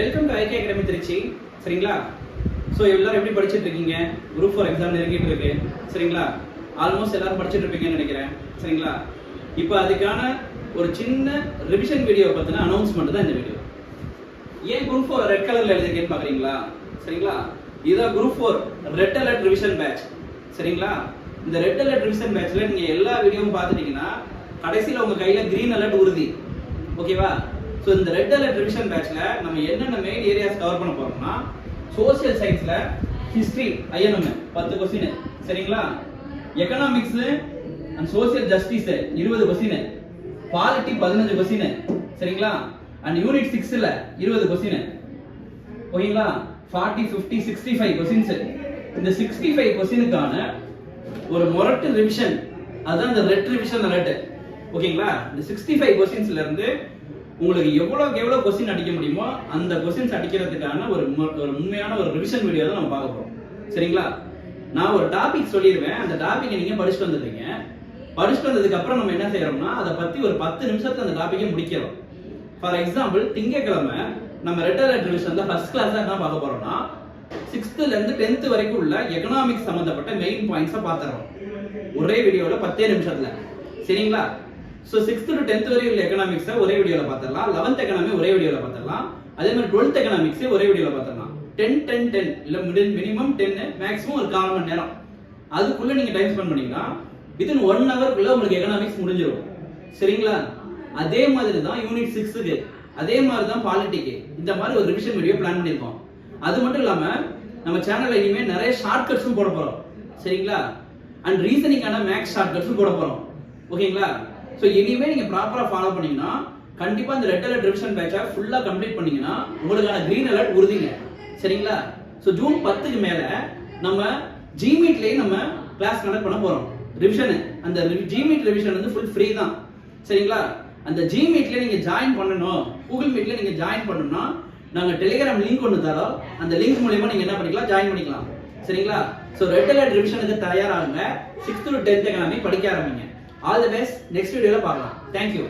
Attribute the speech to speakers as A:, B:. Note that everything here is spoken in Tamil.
A: Welcome to IK academy Tiruchi. சரிங்களா? ஸோ எல்லாரும் எப்படி படிச்சுட்டு இருக்கீங்க? குரூப் ஃபார் எக்ஸாம் நெருங்கிட்டு இருக்கு. சரிங்களா? ஆல்மோஸ்ட் எல்லாரும் படிச்சுட்டு இருப்பீங்கன்னு நினைக்கிறேன். சரிங்களா? இப்போ அதுக்கான ஒரு சின்ன ரிவிஷன் வீடியோ பார்த்தினா அனௌன்ஸ்மெண்ட் தான் இந்த வீடியோ ஏன் குரூப் ஃபோர் ரெட் கலர்ல எழுதிருக்கேன்னு பாக்குறீங்களா சரிங்களா? இதுதான் group four red alert revision batch சரிங்களா? இந்த ரெட் அலர்ட் ரிவிஷன் பேட்ச்ல நீங்க எல்லா வீடியோவும் பார்த்துட்டீங்கன்னா கடைசியில் உங்க கையில கிரீன் அலர்ட் உறுதி. ஓகேவா ஸோ இந்த ரெட் அலர்ட் ரிவிஷன் பேட்ச்ல நம்ம என்னென்ன மெயின் ஏரியாஸ் கவர் பண்ண போறோம்னா சோசியல் சயின்ஸ்ல ஹிஸ்டரி ஐஎன்எம் பத்து கொஸ்டின் சரிங்களா? எக்கனாமிக்ஸ் அண்ட் சோசியல் ஜஸ்டிஸ் இருபது கொஸ்டின் பாலிட்டி பதினஞ்சு கொஸ்டின் சரிங்களா? அண்ட் யூனிட் சிக்ஸ்ல இருபது கொஸ்டின் ஓகேங்களா? Forty fifty sixty five questions இந்த சிக்ஸ்டி ஃபைவ் கொஸ்டினுக்கான ஒரு மொரட்டு ரிவிஷன் அதுதான் இந்த ரெட் ரிவிஷன் அலர்ட் ஓகேங்களா? இந்த சிக்ஸ்டி ஃபைவ் கொஸ்டின்ஸ்ல இருந்து உங்களுக்கு எவ்வளோக்கு எவ்வளோ கொஸ்டின் அடிக்க முடியுமோ அந்த கொஸ்டின்ஸ் அடிக்கிறதுக்கான ஒரு ஒரு உண்மையான ஒரு ரிவிஷன் வீடியோ தான் நம்ம பார்க்க போறோம். சரிங்களா? நான் ஒரு டாபிக் சொல்லிடுவேன் அந்த டாப்பிக்கை நீங்க படிச்சுட்டு வந்துடுறீங்க. படிச்சுட்டு வந்ததுக்கு அப்புறம் நம்ம என்ன செய்யறோம்னா அதை பத்தி ஒரு பத்து நிமிஷத்தை அந்த டாபிக்கை முடிக்கிறோம். ஃபார் எக்ஸாம்பிள் திங்கக்கிழமை நம்ம ரெட் ரிவிஷன் தான் ஃபர்ஸ்ட் கிளாஸ் என்ன பார்க்க போறோம்னா சிக்ஸ்த்துலேருந்து இருந்து டென்த் வரைக்கும் உள்ள எக்கனாமிக்ஸ் சம்பந்தப்பட்ட மெயின் பாயிண்ட்ஸை பார்த்துறோம் ஒரே வீடியோவில் பத்தே நிமிஷத்தில். சரிங்களா? ஸோ சிக்ஸ்த் டு டென்த் வரை உள்ள எக்கனாமிக்ஸை ஒரே வீடியோவில் பார்த்துடலாம் லெவன்த் எக்கனாமி ஒரே வீடியோவில் பார்த்துடலாம் அதே மாதிரி டுவெல்த் எக்கனாமிக்ஸே ஒரே வீடியோவில் பார்த்துடலாம் டென் டென் டென் இல்ல மினிமம் டென் மேக்ஸிமம் ஒரு கால் மணி நேரம். அதுக்குள்ளே நீங்கள் டைம் ஸ்பெண்ட் பண்ணீங்கன்னா வித்தின் ஒன் ஹவர்க்குள்ள உங்களுக்கு எக்கனாமிக்ஸ் முடிஞ்சிடும் சரிங்களா? அதே மாதிரி தான் யூனிட் சிக்ஸுக்கு அதே மாதிரி தான் பாலிட்டிக்கு இந்த மாதிரி ஒரு ரிவிஷன் வீடியோ பிளான் பண்ணியிருக்கோம். அது மட்டும் இல்லாமல் நம்ம சேனலில் இனிமேல் நிறைய ஷார்ட் கட்ஸும் போட போகிறோம் சரிங்களா? அண்ட் ரீசனிங்கான மேக்ஸ் ஷார்ட் கட்ஸும் போட போகிறோம் ஓகேங்களா? ஸோ இனிமே நீங்க ப்ராப்பரா ஃபாலோ பண்ணீங்கன்னா கண்டிப்பா இந்த ரெட் அலர்ட் ரிவிஷன் பேட்சை ஃபுல்லா கம்ப்ளீட் பண்ணீங்கன்னா உங்களுக்கான கிரீன் அலர்ட் உறுதிங்க. சரிங்களா? ஸோ ஜூன் பத்துக்கு மேல நம்ம ஜிமீட்லயே நம்ம கிளாஸ் கண்டக்ட் பண்ண போறோம். ரிவிஷனு அந்த ஜிமீட் ரிவிஷன் வந்து ஃபுல் ஃப்ரீ தான். சரிங்களா? அந்த ஜிமீட்ல நீங்க ஜாயின் பண்ணணும். கூகுள் மீட்ல நீங்க ஜாயின் பண்ணணும்னா நாங்க டெலிகிராம் லிங்க் ஒன்று தரோம். அந்த லிங்க் மூலயமா நீங்க என்ன பண்ணிக்கலாம்? ஜாயின் பண்ணிக்கலாம். சரிங்களா? ஸோ ரெட் அலர்ட் ரிவிஷனுக்கு தயாராகுங்க. சிக்ஸ்த் டு டென்த் எக்கனாமி படிக்க ஆரம்பிங்க. ஆல் தி பெஸ்ட் நெக்ஸ்ட் வீடியோல பார்க்கலாம். தேங்க்யூ